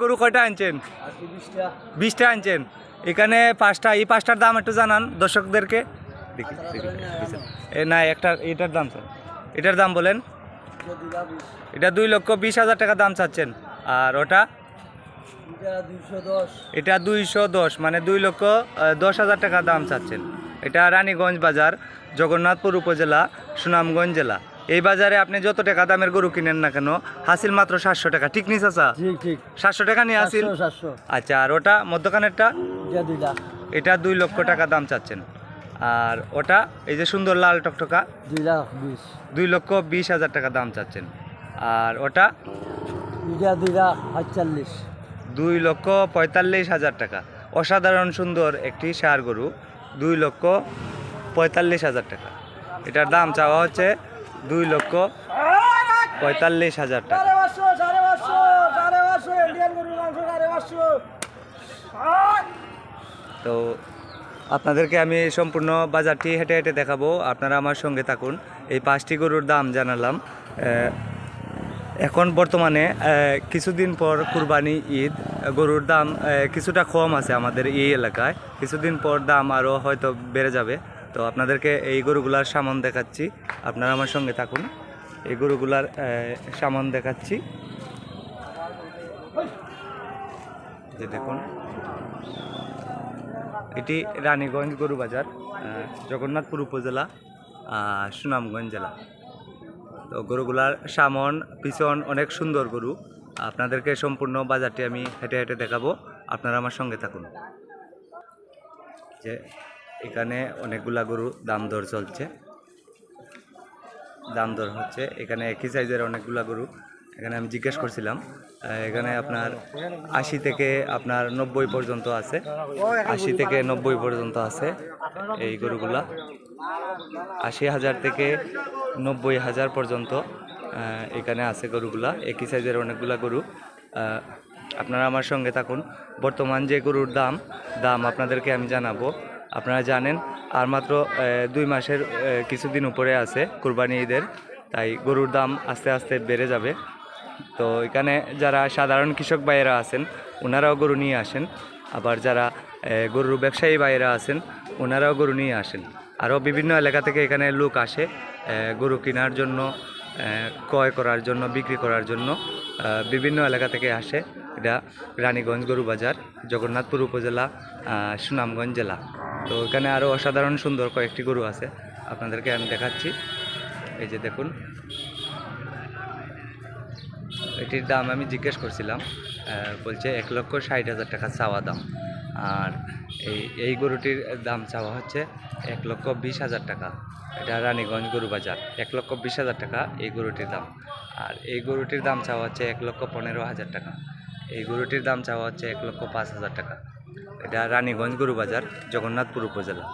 গরু কয়টা আনছেন? বিশটা আনছেন। এখানে পাঁচটা এই পাঁচটার দাম একটু জানান দর্শকদেরকে। দেখি। এ না একটা এটার দাম স্যার। এটার দাম বলেন। এটা দুই লক্ষ বিশ হাজার টাকা দাম চাচ্ছেন। আর ওটা? এটা দুইশো দশ এটা দুইশো দশ মানে দুই লক্ষ দশ হাজার টাকা দাম চাচ্ছেন। এটা রানীগঞ্জ বাজার জগন্নাথপুর উপজেলা সুনামগঞ্জ জেলা। এই বাজারে আপনি যত টাকা দামের গরু কিনেন না কেন হাসিল মাত্র সাতশো টাকা। ঠিক নিস চাচা? সাতশো টাকা নিয়ে সাতশো আচ্ছা আর ওটা মধ্যখানেরটা? এটা দুই লক্ষ টাকা দাম চাচ্ছেন। আর ওটা এই যে সুন্দর লাল টকটকা দুই লক্ষ বিশ হাজার টাকা দাম চাচ্ছেন। আর ওটা? দুই লক্ষ পঁয়তাল্লিশ হাজার টাকা। অসাধারণ সুন্দর একটি সার গরু দুই লক্ষ পঁয়তাল্লিশ হাজার টাকা। এটার দাম চাওয়া হচ্ছে দুই লক্ষ পঁয়তাল্লিশ হাজার টাকা। তো আপনাদেরকে আমি সম্পূর্ণ বাজারটি হেঁটে হেঁটে দেখাবো। আপনারা আমার সঙ্গে থাকুন। এই পাঁচটি গরুর দাম জানালাম। এখন বর্তমানে কিছুদিন পর কুরবানি ঈদ। গরুর দাম কিছুটা কম আছে আমাদের এই এলাকায়। কিছুদিন পর দাম আরও হয়তো বেড়ে যাবে। তো আপনাদেরকে এই গরুগুলার সামান দেখাচ্ছি। আপনারা আমার সঙ্গে থাকুন। এই গরুগুলার সামান দেখাচ্ছি। যে দেখুন, এটি রানীগঞ্জ গরু বাজার জগন্নাথপুর উপজেলা সুনামগঞ্জ জেলা। তো গরুগুলার সামন, পিছন অনেক সুন্দর গরু। আপনাদেরকে সম্পূর্ণ বাজারটি আমি হেঁটে হেঁটে দেখাবো। আপনারা আমার সঙ্গে থাকুন। যে এখানে অনেকগুলা গরু দাম দর চলছে। দাম দর হচ্ছে। এখানে একই সাইজের অনেকগুলা গরু। এখানে আমি জিজ্ঞেস করছিলাম এখানে আপনার আশি থেকে আপনার নব্বই পর্যন্ত আছে। আশি থেকে নব্বই পর্যন্ত আছে এই গরুগুলা। আশি হাজার থেকে নব্বই হাজার পর্যন্ত এখানে আছে গরুগুলা। একই সাইজের অনেকগুলা গরু। আপনারা আমার সঙ্গে থাকুন। বর্তমান যে গরুর দাম দাম আপনাদেরকে আমি জানাব। আপনারা জানেন, আর মাত্র দুই মাসের কিছুদিন উপরে আছে কুরবানি ঈদের। তাই গরুর দাম আস্তে আস্তে বেড়ে যাবে। তো এখানে যারা সাধারণ কৃষক ভাইয়েরা আছেন, ওনারাও গরু নিয়ে আসেন। আবার যারা গরুর ব্যবসায়ী ভাইয়েরা আছেন, ওনারাও গরু নিয়ে আসেন। আরও বিভিন্ন এলাকা থেকে এখানে লোক আসে গরু কেনার জন্য ক্রয় করার জন্য, বিক্রি করার জন্য বিভিন্ন এলাকা থেকে আসে। এটা রানীগঞ্জ গরু বাজার জগন্নাথপুর উপজেলা সুনামগঞ্জ জেলা। তো এখানে আরও অসাধারণ সুন্দর কয়েকটি গরু আছে। আপনাদেরকে আমি দেখাচ্ছি। এই যে দেখুন। এটির দাম আমি জিজ্ঞেস করছিলাম বলছে এক লক্ষ ষাট হাজার টাকা চাওয়া দাম। আর এই এই গরুটির দাম চাওয়া হচ্ছে এক লক্ষ বিশ হাজার টাকা। এটা রানীগঞ্জ গরু বাজার। এক লক্ষ বিশ হাজার টাকা এই গরুটির দাম। আর এই গরুটির দাম চাওয়া হচ্ছে এক লক্ষ পনেরো হাজার টাকা। এই গরুটির দাম চাওয়া হচ্ছে এক লক্ষ পাঁচ হাজার টাকা। এটা রানীগঞ্জ গরু বাজার জগন্নাথপুর উপজেলা।